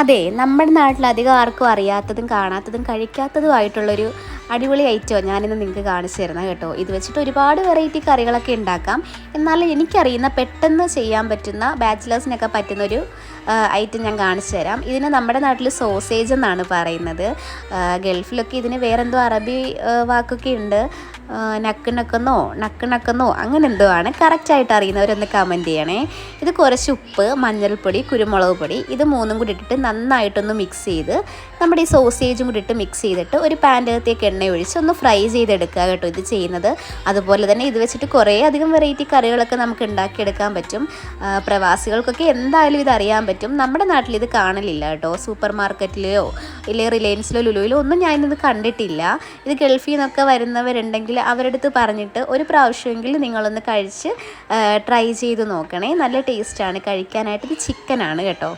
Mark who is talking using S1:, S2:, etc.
S1: അതെ നമ്മുടെ നാട്ടിൽ അധികം ആർക്കും അറിയാത്തതും കാണാത്തതും കഴിക്കാത്തതുമായിട്ടുള്ളൊരു അടിപൊളി ഐറ്റം ഞാനിന്ന് നിങ്ങൾക്ക് കാണിച്ചു തരുന്നത് കേട്ടോ. ഇത് വെച്ചിട്ട് ഒരുപാട് വെറൈറ്റി കറികളൊക്കെ ഉണ്ടാക്കാം. എന്നാൽ എനിക്കറിയുന്ന പെട്ടെന്ന് ചെയ്യാൻ പറ്റുന്ന ബാച്ചിലേഴ്സിനൊക്കെ പറ്റുന്നൊരു ഐറ്റം ഞാൻ കാണിച്ചു തരാം. ഇതിന് നമ്മുടെ നാട്ടിൽ സോസേജ് എന്നാണ് പറയുന്നത്. ഗൾഫിലൊക്കെ ഇതിന് വേറെന്തോ അറബി വാക്കൊക്കെ ഉണ്ട്. ആ, നക്ക് നക്കെന്നോ നക്ക് നക്കെന്നോ അങ്ങനെ എന്തോ ആണ് കറക്റ്റായിട്ട് അറിയുന്നവരൊന്ന് കമന്റ് ചെയ്യണേ. ഇത് കുറച്ച് ഉപ്പ് മഞ്ഞൾപ്പൊടി കുരുമുളക് പൊടി ഇത് മൂന്നും കൂടി ഇട്ടിട്ട് നന്നായിട്ടൊന്ന് മിക്സ് ചെയ്ത് നമ്മുടെ ഈ സോസേജും കൂടി ഇട്ട് മിക്സ് ചെയ്തിട്ട് ഒരു പാന്റകത്തേക്ക് എണ്ണ ഒഴിച്ച് ഒന്ന് ഫ്രൈ ചെയ്തെടുക്കുക കേട്ടോ ഇത് ചെയ്യുന്നത്. അതുപോലെ തന്നെ ഇത് വെച്ചിട്ട് കുറേ അധികം വെറൈറ്റി കറികളൊക്കെ നമുക്ക് ഉണ്ടാക്കിയെടുക്കാൻ പറ്റും. പ്രവാസികൾക്കൊക്കെ എന്തായാലും ഇത് അറിയാൻ പറ്റും. നമ്മുടെ നാട്ടിൽ ഇത് കാണലില്ല കേട്ടോ. സൂപ്പർ മാർക്കറ്റിലെയോ ഇല്ലേ റിലയൻസിലോ ലുലുവിലോ ഒന്നും ഞാനിത് കണ്ടിട്ടില്ല. ഇത് ഗൾഫിൽ നിന്നൊക്കെ വരുന്നവരുണ്ടെങ്കിൽ അവരുടെ അടുത്ത് പറഞ്ഞിട്ട് ഒരു പ്രാവശ്യമെങ്കിലും നിങ്ങളൊന്ന് കഴിച്ച് ട്രൈ ചെയ്ത് നോക്കണേ. നല്ല ടേസ്റ്റാണ് കഴിക്കാനായിട്ട് ഇത് ചിക്കനാണ് കേട്ടോ.